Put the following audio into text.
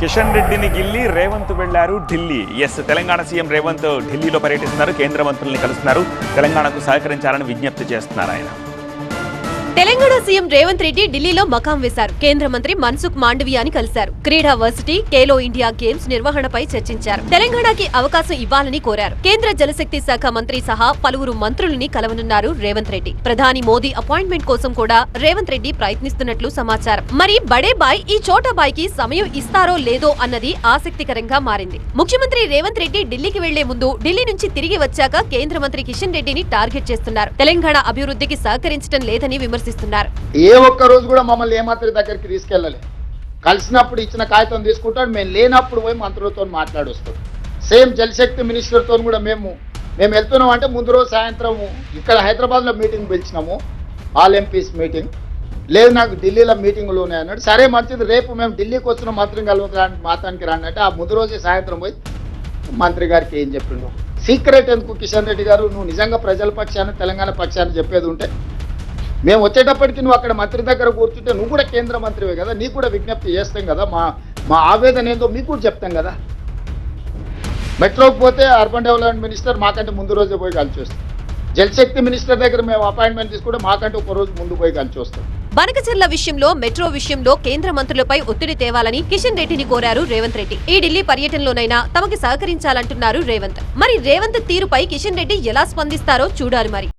కిషన్ రెడ్డిని గిల్లి రేవంత్ వెళ్ళారు ఢిల్లీ. ఎస్ తెలంగాణ సీఎం రేవంత్ ఢిల్లీలో పర్యటిస్తున్నారు కేంద్ర మంత్రుల్ని కలుస్తున్నారు. తెలంగాణకు సహకరించాలని విజ్ఞప్తి చేస్తున్నారు ఆయన. తెలంగాణ సీఎం రేవంత్ రెడ్డి ఢిల్లీలో మకాం వేశారు. కేంద్ర మంత్రి మన్సుఖ్ మాండవియాని కలిశారు. క్రీడా వర్సిటీ కేలో ఇండియా గేమ్స్ నిర్వహణపై చర్చించారు. తెలంగాణకి అవకాశం ఇవ్వాలని కోరారు. కేంద్ర జలశక్తి శాఖ మంత్రి సహా పలువురు మంత్రులని కలవనున్నారు రేవంత్ రెడ్డి. ప్రధాని మోదీ అపాయింట్మెంట్ కోసం కూడా రేవంత్ రెడ్డి ప్రయత్నిస్తున్నట్లు సమాచారం. మరి బడేబాయ్ ఈ చోటా కి సమయం ఇస్తారో లేదో అన్నది ఆసక్తికరంగా మారింది. ముఖ్యమంత్రి రేవంత్ రెడ్డి ఢిల్లీకి వెళ్ళే ముందు ఢిల్లీ నుంచి తిరిగి వచ్చాక కేంద్ర మంత్రి కిషన్ రెడ్డిని టార్గెట్ చేస్తున్నారు. తెలంగాణ అభివృద్ధికి సహకరించడం లేదని విమర్శిస్తున్నారు ఏ ఒక్క రోజు కూడా మమ్మల్ని ఏమాత్రి దగ్గరికి తీసుకెళ్ళలే. కలిసినప్పుడు ఇచ్చిన కాగితం తీసుకుంటాడు మేము లేనప్పుడు పోయి మంత్రులతో మాట్లాడొస్తాం సేమ్ జలశక్తి మినిస్టర్తో కూడా మేము మేము వెళ్తున్నాం అంటే ముందు రోజు సాయంత్రం ఇక్కడ హైదరాబాద్లో మీటింగ్ పిలిచినాము ఆల్ ఎంపీస్ మీటింగ్. లేదు నాకు ఢిల్లీలో మీటింగ్లు ఉన్నాయి అన్నాడు. సరే మంచిది రేపు మేము ఢిల్లీకి వచ్చిన మంత్రి కలవడానికి మాతానికి రానంటే అంటే ఆ ముందు రోజే సాయంత్రం పోయి మంత్రి గారికి ఏం చెప్పిండు. సీక్రెట్ ఎందుకు కిషన్ రెడ్డి గారు? నువ్వు నిజంగా ప్రజల పక్షాన్ని తెలంగాణ పక్షాన్ని చెప్పేది ఉంటే మేము వచ్చేటప్పటికి నువ్వు అక్కడ మంత్రి దగ్గర కూర్చుంటే నువ్వు కూడా కేంద్ర మంత్రివే కదా? నీకు కూడా విజ్ఞప్తి చేస్తాం కదా? మా మా ఆవేదన ఏందో మీకు కూడా చెప్తాం కదా? మెట్రోకి పోతే అర్బన్ డెవలప్మెంట్ మినిస్టర్ మాకంటే ముందు రోజే పోయి కలిసి వస్తాం జలశక్తి మినిస్టర్ దగ్గర మేము అపాయింట్మెంట్ తీసుకుంటే మాకంటే ఒక రోజు ముందు పోయి కలిసి వస్తాం బనకచర్ల విషయంలో మెట్రో విషయంలో కేంద్ర మంత్రులపై ఒత్తిడి తేవాలని కిషన్ రెడ్డిని కోరారు రేవంత్ రెడ్డి. ఈ ఢిల్లీ పర్యటనలోనైనా తమకి సహకరించాలంటున్నారు రేవంత్. మరి రేవంత్ తీరుపై కిషన్ రెడ్డి ఎలా స్పందిస్తారో చూడాలి మరి.